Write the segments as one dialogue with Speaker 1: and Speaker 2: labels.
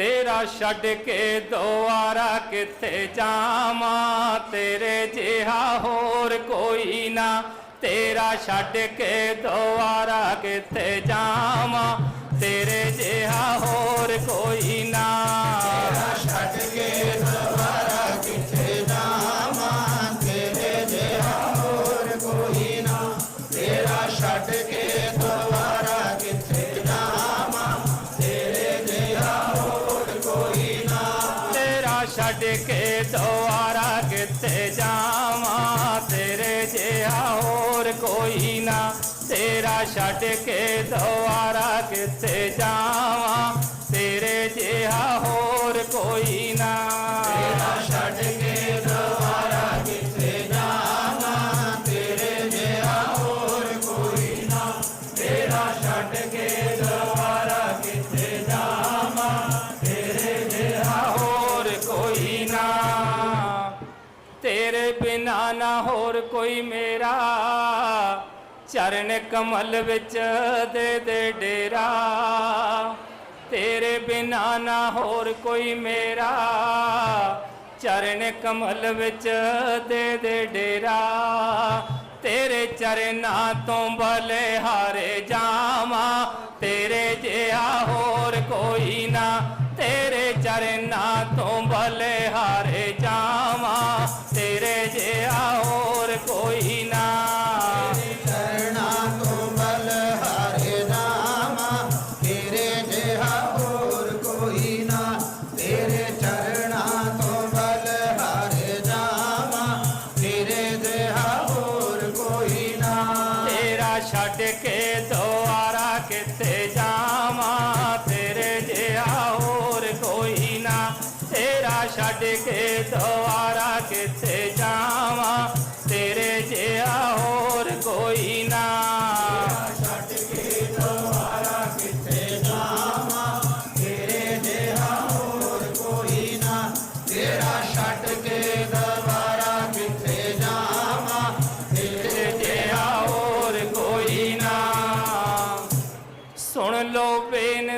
Speaker 1: ਤੇਰਾ ਛੱਡ ਕੇ ਦੁਆਰਾ ਕਿੱਥੇ ਜਾਵਾਂ? ਤੇਰੇ ਜਿਹਾ ਹੋਰ ਕੋਈ ਨਾ। ਤੇਰਾ ਛੱਡ ਕੇ ਦੁਆਰਾ ਕਿੱਥੇ ਜਾਵਾਂ? ਤੇਰੇ ਜਿਹਾ ਹੋਰ ਕੋਈ ਨਾ। ਦੁਆਰਾ ਕਿੱਥੇ ਜਾਵਾਂ, ਤੇਰੇ ਜਿਹਾ ਹੋਰ ਕੋਈ ਨਾ। ਤੇਰਾ ਛੱਡ ਕੇ ਦੁਆਰਾ ਕਿੱਥੇ ਜਾਵਾਂ? ਤੇਰੇ ਜਿਹਾ ਹੋਰ ਕੋਈ ਨਾ।
Speaker 2: ਤੇਰਾ ਛੱਡ ਨਾ
Speaker 1: ਹੋਰ ਕੋਈ ਮੇਰਾ। ਚਰਨ ਕਮਲ ਵਿੱਚ ਦੇ ਦੇ ਡੇਰਾ। ਤੇਰੇ ਬਿਨਾ ਨਾ ਹੋਰ ਕੋਈ ਮੇਰਾ। ਚਰਨ ਕਮਲ ਵਿੱਚ ਦੇ ਦੇ ਡੇਰਾ। ਤੇਰੇ ਚਰਨਾਂ ਤੋਂ ਬਲੇ ਹਾਰੇ ਜਾਵਾਂ। ਤੇਰੇ ਜਿਹਾ ਹੋਰ ਕੋਈ ਨਾ। ਤੇਰੇ ਚਰਨਾਂ ਹੋਰ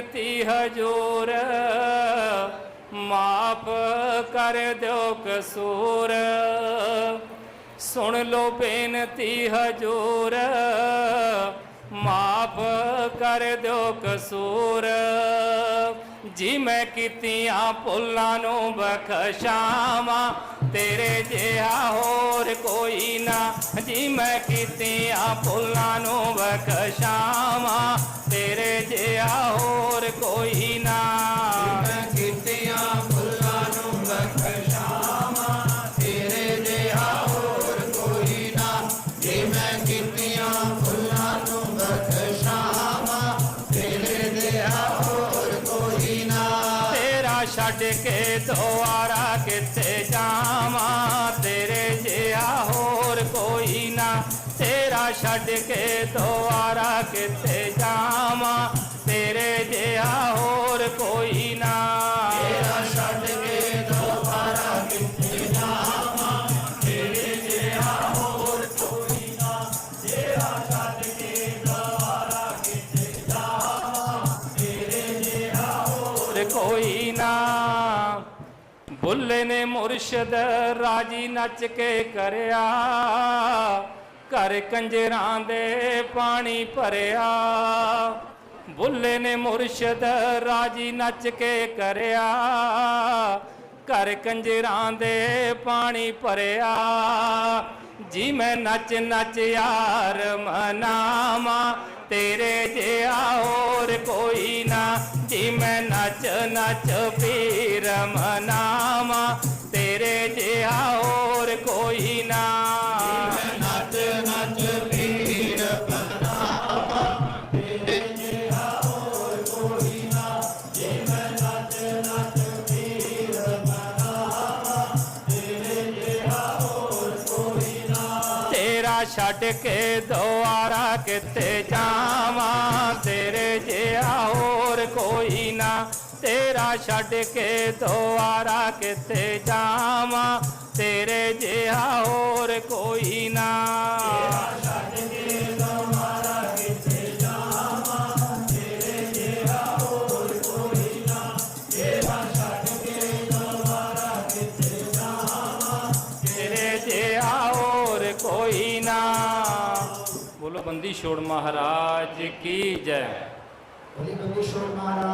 Speaker 1: ਬੇਨਤੀ ਹਜੂਰ, ਮਾਫ ਕਰ ਦਿਓ ਕਸੂਰ। ਸੁਣ ਲੋ ਬੇਨਤੀ ਹਜੂਰ, ਮਾਫ ਕਰ ਦਿਓ ਕਸੂਰ। ਜੀ ਮੈਂ ਕੀਤੀਆਂ ਭੁੱਲਾਂ ਨੂੰ ਬਖਸ਼ਾਵਾਂ, ਤੇਰੇ ਜਿਹਾ ਹੋਰ ਕੋਈ ਨਾ। ਜੀ ਮੈਂ ਕੀਤੀਆਂ ਭੁੱਲਾਂ ਨੂੰ ਬਖਸ਼ਾਵਾਂ। ਜਿਹਾ ਹੋਰ ਕੋਈ ਨਾ।
Speaker 2: ਮੈਂ ਕੀਤੀਆਂ ਫੁੱਲਾਂ ਨੂੰ ਬਖਸ਼ਾਵਾਂ ਤੇਰੇ ਜਿਹਾ ਹੋਰ ਕੋਈ ਨਾ। ਜੇ ਮੈਂ ਕੀਤੀਆਂ ਫੁੱਲਾਂ ਨੂੰ ਬਖਸ਼ਾਵਾਂ ਤੇਰੇ ਜਿਹਾ ਹੋਰ ਕੋਈ ਨਾ।
Speaker 1: ਤੇਰਾ ਛੱਡ ਕੇ ਦੁਆਰਾ ਕਿੱਥੇ ਜਾਵਾਂ? ਤੇਰੇ ਜਿਹਾ ਹੋਰ ਕੋਈ ਨਾ। ਤੇਰਾ ਛੱਡ ਕੇ ਦੁਆਰਾ ਕਿੱਥੇ ਜਾਵਾਂ? ਹੋਰ ਕੋਈ ਨਾ।
Speaker 2: ਤੇਰਾ ਛੱਡ ਕੇ ਦੁਬਾਰਾ ਕਿੱਥੇ ਜਾਵਾਂ ਤੇਰੇ ਜਿਹਾ ਹੋਰ ਕੋਈ ਨਾ ਤੇਰਾ ਛੱਡ ਕੇ ਦੁਬਾਰਾ ਕਿੱਥੇ ਜਾਵਾਂ ਤੇਰੇ ਜਿਹਾ
Speaker 1: ਹੋਰ ਕੋਈ ਨਾ। ਬੁੱਲੇ ਨੇ ਮੁਰਸ਼ਦ ਰਾਜੀ ਨੱਚ ਕੇ ਕਰਿਆ। ਘਰ ਕੰਜਰਾਂ ਦੇ ਪਾਣੀ ਭਰਿਆ। ਬੁੱਲੇ ਨੇ ਮੁਰਸ਼ਦ ਰਾਜੀ ਨੱਚ ਕੇ ਕਰਿਆ, ਘਰ ਕੰਜਰਾਂ ਦੇ ਪਾਣੀ ਭਰਿਆ। ਜੀ ਮੈਂ ਨੱਚ ਨੱਚ ਯਾਰ ਮਨਾਵਾਂ, ਤੇਰੇ ਜਿਹਾ ਹੋਰ ਕੋਈ ਨਾ। ਜੀ ਮੈਂ ਨੱਚ ਨੱਚ ਪੀਰ ਮਨਾਵਾਂ, ਤੇਰੇ ਜਿਹਾ ਹੋਰ ਕੋਈ ਨਾ। ਛੱਡ ਕੇ ਦੁਆਰਾ ਕਿੱਥੇ ਜਾਵਾਂ ਤੇਰੇ ਜਿਹਾ ਹੋਰ ਕੋਈ ਨਾ ਤੇਰਾ ਛੱਡ ਕੇ ਦੁਆਰਾ ਕਿੱਥੇ ਜਾਵਾਂ ਤੇਰੇ ਜਿਹਾ ਹੋਰ ਕੋਈ ਨਾ ਬੰਦੀ ਛੋੜ ਮਹਾਰਾਜ ਕੀ ਜੈ।
Speaker 2: ਬਲੀ ਬੰਦੀਸ਼ਵਰ ਮਹਾਰਾਜ।